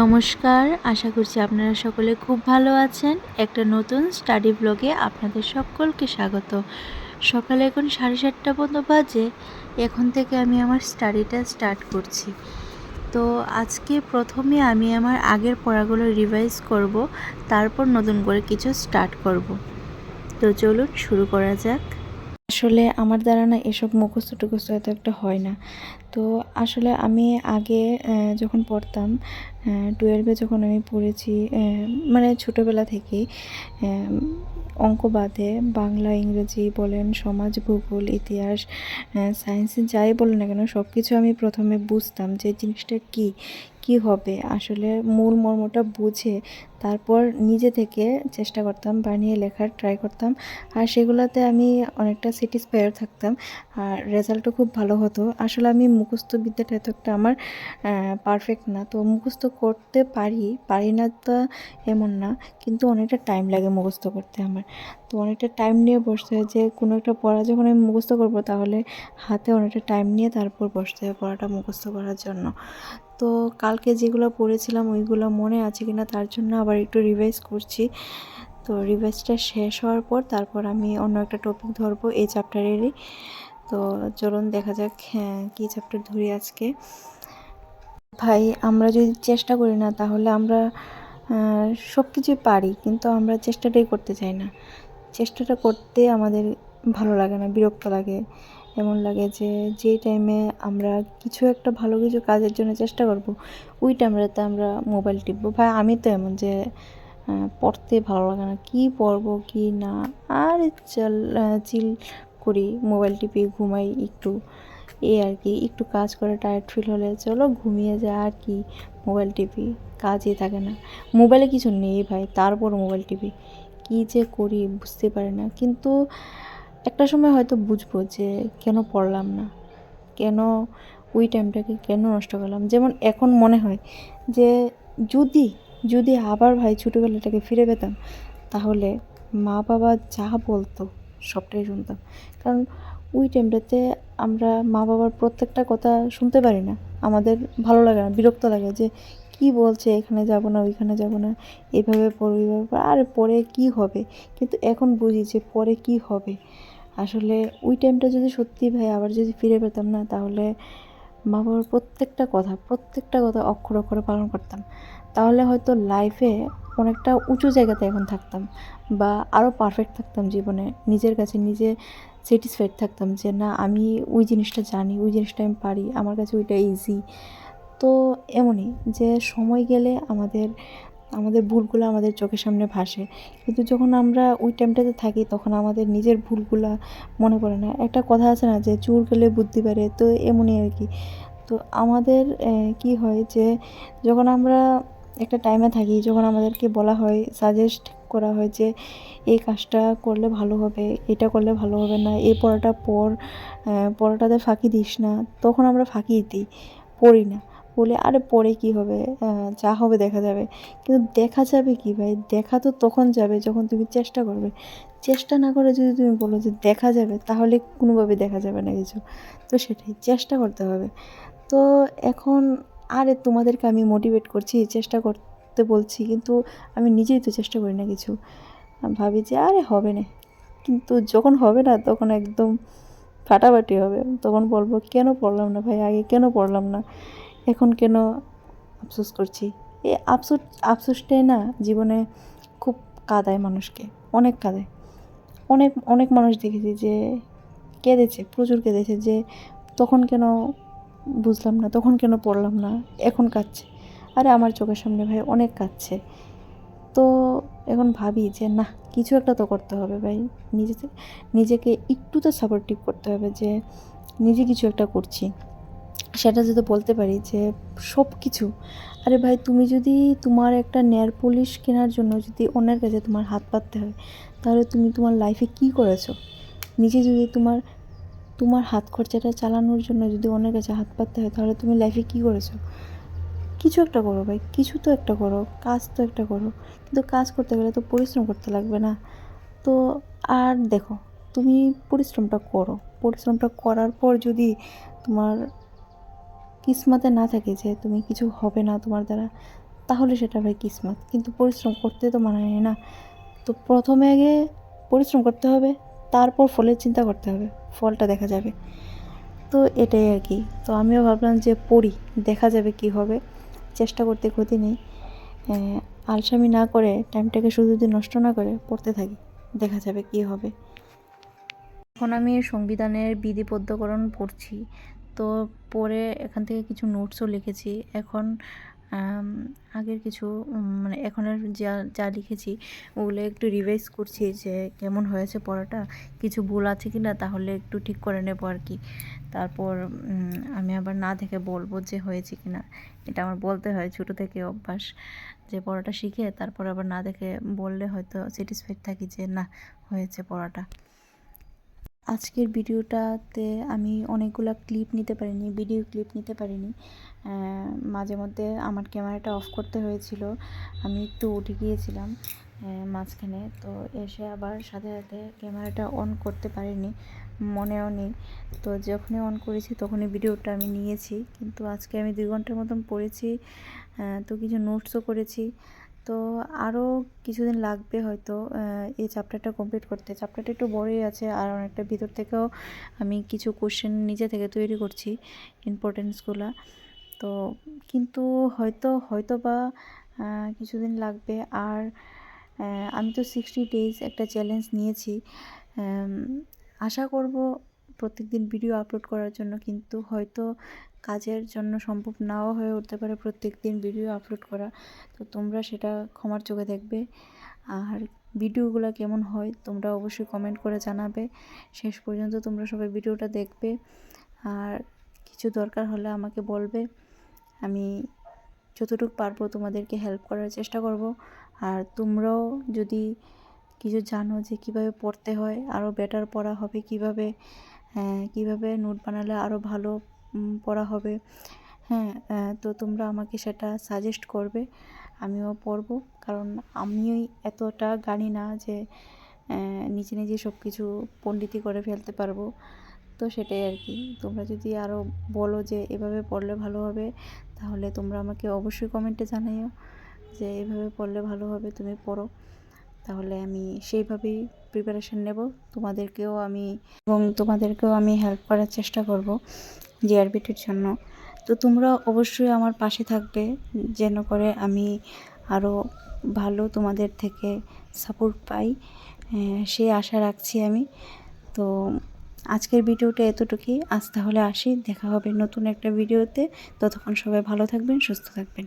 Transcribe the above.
নমস্কার। আশা করছি আপনারা সকলে খুব ভালো আছেন। একটা নতুন স্টাডি ব্লগে আপনাদের সকলকে স্বাগত। সকালে এখন সাড়ে সাতটা পর্যন্ত বাজে। এখন থেকে আমি আমার স্টাডিটা স্টার্ট করছি। তো আজকে প্রথমে আমি আমার আগের পড়াগুলো রিভাইজ করব, তারপর নতুন করে কিছু স্টার্ট করব। তো চলুন শুরু করা যাক। আসলে আমার দ্বারা না এসব মুখস্থ টুখস্থ এত একটা হয় না। তো আসলে আমি আগে যখন পড়তাম টুয়েলভে যখন আমি পড়েছি মানে ছোটোবেলা থেকেই অঙ্ক বাদে বাংলা, ইংরেজি বলেন, সমাজ, ভূগোল, ইতিহাস সায়েন্স যাই বলেন না কেন সব কিছু আমি প্রথমে বুঝতাম যে জিনিসটা কি কি হবে। আসলে মূল মর্মটা বুঝে তারপর নিজে থেকে চেষ্টা করতাম, বানিয়ে লেখার ট্রাই করতাম। আর সেগুলোতে আমি অনেকটা স্যাটিসফাইও থাকতাম। আর রেজাল্টও খুব ভালো হতো। আসলে আমি মুখস্থ বিদ্যাটা এত একটা আমার পারফেক্ট না। তো মুখস্থ করতে পারি পারি না তো এমন না, কিন্তু অনেকটা টাইম লাগে মুখস্থ করতে আমার। তো অনেকটা টাইম নিয়ে বসতে হয় যে, কোনো একটা পড়া যখন আমি মুখস্থ করব, তাহলে হাতে অনেকটা টাইম নিয়ে তারপর বসতে হয় পড়াটা মুখস্থ করার জন্য। তো কালকে যেগুলো পড়েছিলাম, ওইগুলো মনে আছে কিনা তার জন্য আবার একটু রিভাইজ করছি। তো রিভাইজটা শেষ হওয়ার পর তারপর আমি অন্য একটা টপিক ধরবো এই চ্যাপ্টারেরই তো চলুন দেখা যাক হ্যাঁ কী চ্যাপ্টার ধরি আজকে। ভাই, আমরা যদি চেষ্টা করি না, তাহলে আমরা সব কিছুই পারি, কিন্তু আমরা চেষ্টাটাই করতে চাই না। চেষ্টাটা করতে আমাদের ভালো লাগে না, বিরক্ত লাগে। এমন লাগে যে, যেই টাইমে আমরা কিছু একটা ভালো কিছু কাজের জন্য চেষ্টা করব, ওই টাইমটাতে আমরা মোবাইল টিপবো। ভাই, আমি তো এমন যে পড়তে ভালো লাগে না। কী পড়ব, কী না, আর চল চিল করি মোবাইল টিপি, ঘুমাই একটু। এই আর কি, একটু কাজ করে টায়ার্ড ফিল হলে চলো ঘুমিয়ে যায় আর কি মোবাইল টিপি কাজই থাকে না। মোবাইলে কিছু নেই ভাই তারপর মোবাইল টিপি কী যে করি বুঝতে পারি না। কিন্তু একটা সময় হয়তো বুঝব যে কেন পড়লাম না, কেন ওই টাইমটাকে কেন নষ্ট করলাম। যেমন এখন মনে হয় যে যদি যদি আবার ভাই ছোটোবেলাটাকে ফিরে পেতাম, তাহলে মা বাবা যা বলতো সবটাই শুনতাম। কারণ ওই টাইমটাতে আমরা মা বাবার প্রত্যেকটা কথা শুনতে পারি না। আমাদের ভালো লাগে না, বিরক্ত লাগে যে, কি বলছে? এখানে যাব না, ওইখানে যাব না, এভাবে পড়ো ওইভাবে আর, পরে কি হবে? কিন্তু এখন বুঝি যে, পরে কি হবে? আসলে ওই টাইমটা যদি সত্যি ভাই আবার যদি ফিরে পেতাম না, তাহলে মা বাবার প্রত্যেকটা কথা প্রত্যেকটা কথা অক্ষর অক্ষরে পালন করতাম। তাহলে হয়তো লাইফে অনেকটা উঁচু জায়গাতে এখন থাকতাম বা আরও পারফেক্ট থাকতাম জীবনে, নিজের কাছে নিজে স্যাটিসফাইড থাকতাম যে না, আমি ওই জিনিসটা জানি, ওই জিনিসটা আমি পারি, আমার কাছে ওইটা ইজি তো এমনই যে সময় গেলে আমাদের আমাদের ভুলগুলো আমাদের চোখের সামনে ভাসে। কিন্তু যখন আমরা ওই টাইমটাতে থাকি, তখন আমাদের নিজের ভুলগুলো মনে পড়ে না। একটা কথা আছে না যে চুর গেলে বুদ্ধি পারে তো এমনই আর কি। তো আমাদের কি হয় যে, যখন আমরা একটা টাইমে থাকি, যখন আমাদেরকে বলা হয় সাজেস্ট করা হয় যে, এই কাজটা করলে ভালো হবে, এটা করলে ভালো হবে না, এই পড়াটা পড় পড়াটাতে ফাঁকি দিস না। তখন আমরা ফাঁকি দিই, পড়ি না। বলে, আরে পরে কি হবে? যা হবে দেখা যাবে। কিন্তু দেখা যাবে কি ভাই? দেখা তো তখন যাবে যখন তুমি চেষ্টা করবে। চেষ্টা না করে যদি তুমি বলো যে, দেখা যাবে, তাহলে কোনোভাবে দেখা যাবে না কিছু। তো সেটাই, চেষ্টা করতে হবে। তো এখন, আরে, তোমাদেরকে আমি মোটিভেট করছি, চেষ্টা করতে বলছি, কিন্তু আমি নিজেই তো চেষ্টা করি না কিছু। ভাবি যে, আরে হবে না। কিন্তু যখন হবে না, তখন একদম ফাটাফাটি হবে। তখন বলব, কেন পড়লাম না ভাই? আগে কেন পড়লাম না? এখন কেন আফসোস করছি? এই আফসোস আফসোসটাই না, জীবনে খুব কাঁদায় মানুষকে। অনেক কাঁদায়। অনেক অনেক মানুষ দেখেছি যে কেঁদেছে, প্রচুর কেঁদেছে যে, তখন কেন বুঝলাম না? তখন কেন পড়লাম না? এখন কাঁদছে। আরে আমার চোখের সামনে ভাই অনেক কাঁদছে। তো এখন ভাবি যে না, কিছু একটা তো করতে হবে ভাই। নিজে নিজেকে একটু তো সাপোর্টিভ করতে হবে যে নিজে কিছু একটা করছি। সেটা যদি বলতে পারি যে সব কিছু আরে ভাই তুমি যদি তোমার একটা নেয়ার পলিশ কেনার জন্য যদি অন্যের কাছে তোমার হাত পাততে হয়, তাহলে তুমি তোমার লাইফে কী করেছ? নিজে যদি তোমার তোমার হাত খরচাটা চালানোর জন্য যদি অন্যের কাছে হাত পাততে হয়, তাহলে তুমি লাইফে কী করেছ? কিছু একটা করো ভাই, কিছু তো একটা করো, কাজ তো একটা করো, কিন্তু কাজ করতে গেলে তো পরিশ্রম করতে লাগবে না। তো আর দেখো, তুমি পরিশ্রমটা করো, পরিশ্রমটা করার পর যদি তোমার কিসমতে না থাকে যে তুমি কিছু হবে না তোমার দ্বারা, তাহলে সেটা ভাই কিসমত, কিন্তু পরিশ্রম করতে তো মানা যায় না। তো প্রথমে আগে পরিশ্রম করতে হবে, তারপর ফলের চিন্তা করতে হবে, ফলটা দেখা যাবে। তো এটাই আর কি। তো আমিও ভাবলাম যে পড়ি, দেখা যাবে কি হবে। চেষ্টা করতে ক্ষতি নেই আলসামি না করে টাইমটাকে শুধু যদি নষ্ট না করে পড়তে থাকি, দেখা যাবে কি হবে। এখন আমি সংবিধানের বিধি পদ্মকরণ পড়ছি, তো পড়ে এখান থেকে কিছু নোটসও লিখেছি। এখন আগের কিছু মানে এখনের যা যা লিখেছি, ওগুলো একটু রিভাইজ করছি যে কেমন হয়েছে পড়াটা, কিছু ভুল আছে কি না তাহলে একটু ঠিক করে নেব আর কি। তারপর আমি আবার না দেখে বলব যে হয়েছে কি না এটা আমার বলতে হয় ছোটো থেকে অভ্যাস যে পড়াটা শিখে, তারপর আবার না দেখে বললে হয়তো স্যাটিসফাইড থাকি যে না, হয়েছে পড়াটা। আজকের ভিডিওটাতে আমি অনেকগুলো ক্লিপ নিতে পারিনি ভিডিও ক্লিপ নিতে পারিনি। মাঝে মধ্যে আমার ক্যামেরাটা অফ করতে হয়েছিল। আমি একটু উঠে গিয়েছিলাম মাঝখানে। তো এসে আবার সাথে সাথে ক্যামেরাটা অন করতে পারিনি, মনেও নেই। তো যখনই অন করেছি তখনই ভিডিওটা আমি নিয়েছি। কিন্তু আজকে আমি দুই ঘণ্টার মতন পড়েছি তো কিছু নোটসও করেছি। তো আরও কিছুদিন লাগবে হয়তো এই চ্যাপ্টারটা কমপ্লিট করতে। চ্যাপ্টারটা একটু বড়ই আছে আর অনেকটা ভিতর থেকেও আমি কিছু কোশ্চেন নিজে থেকে তৈরি করছি ইম্পর্টেন্সগুলো তো কিন্তু হয়তো হয়তো বা কিছুদিন লাগবে আর আমি তো সিক্সটি ডেজ একটা চ্যালেঞ্জ নিয়েছি। আশা করব প্রত্যেকদিন ভিডিও আপলোড করার জন্য কিন্তু হয়তো কাজের জন্য সম্ভব নাও হয়ে উঠতে পারে প্রত্যেক দিন ভিডিও আপলোড করা। তো তোমরা সেটা ক্ষমার চোখে দেখবে। আর ভিডিওগুলো কেমন হয় তোমরা অবশ্যই কমেন্ট করে জানাবে। শেষ পর্যন্ত তোমরা সবাই ভিডিওটা দেখবে। আর কিছু দরকার হলে আমাকে বলবে। আমি যতটুকু পারব তোমাদেরকে হেল্প করার চেষ্টা করব। আর তোমরাও যদি কিছু জানো যে কীভাবে পড়তে হয় আরও বেটার পড়া হবে কীভাবে হ্যাঁ, কীভাবে নোট বানালে আরও ভালো পড়া হবে। হ্যাঁ তো তোমরা আমাকে সেটা সাজেস্ট করবে আমিও পড়ব। কারণ আমিই এতটা জানি না যে নিজে নিজে সব কিছু পণ্ডিতি করে ফেলতে পারব। তো সেটাই আর কি। তোমরা যদি আরও বলো যে এভাবে পড়লে ভালো হবে তাহলে তোমরা আমাকে অবশ্যই কমেন্টে জানাইও যে এভাবে পড়লে ভালো হবে তুমি পড়ো। তাহলে আমি সেইভাবেই প্রিপারেশন নেব। তোমাদেরকেও আমি এবং তোমাদেরকেও আমি হেল্প করার চেষ্টা করব জিআরবিটির জন্য। তো তোমরা অবশ্যই আমার পাশে থাকবে, যেন করে আমি আরও ভালো তোমাদের থেকে সাপোর্ট পাই। সেই আশা রাখছি আমি। তো আজকের ভিডিওটা এতটুকুই। আজ তাহলে আসি। দেখা হবে নতুন একটা ভিডিওতে। ততক্ষণ সবাই ভালো থাকবেন, সুস্থ থাকবেন।